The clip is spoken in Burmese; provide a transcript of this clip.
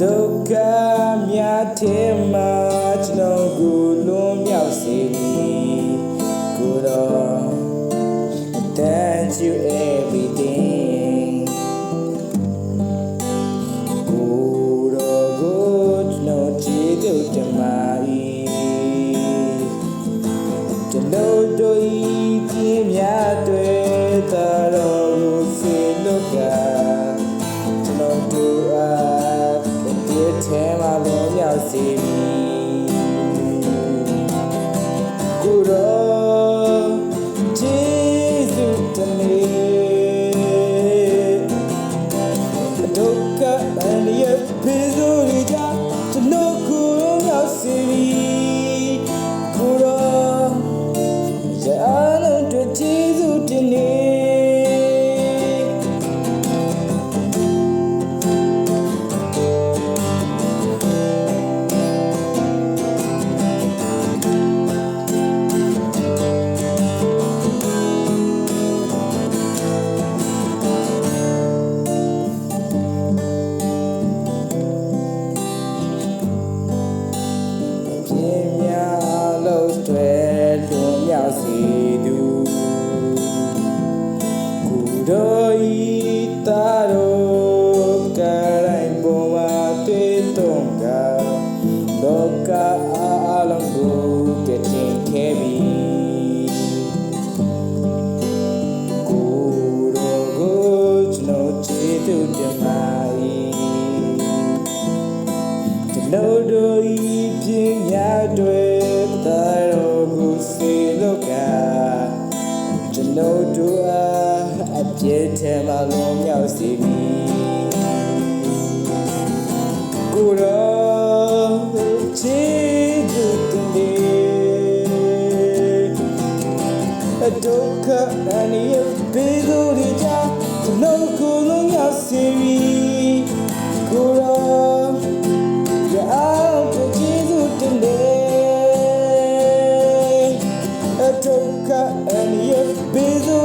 ဒုက္ခမြတ်ထဲမှာကျွန်တော်ကိုလွန်မြောက်စေကိုတော် Thank you ထဲမှာလုံးရောက်စီမည်ကိုယ်တော်ချစ်သူတမီဒုက္ခ တွေလွန်မြောက်စီသူကိုယ်တော်ဤတာတော်ကရိုင်းပေါ်မှာတွေ့တော့ကလောကအလုံးကိုတည်တင်ခဲ့ပြီကိုယ်တော်ကိုကျွန်တော်ချစ်သူတမ၏ကျွန်တော်တို့ဤပြင်းများတွေတာ မှာလုံးမြောက်စီပြီကိုယ်တော်ချစ်သူတင်နေ a doka ani bedo ri ja no ko no ya siri kura ya to jisu tinde a doka ani bedo ri ja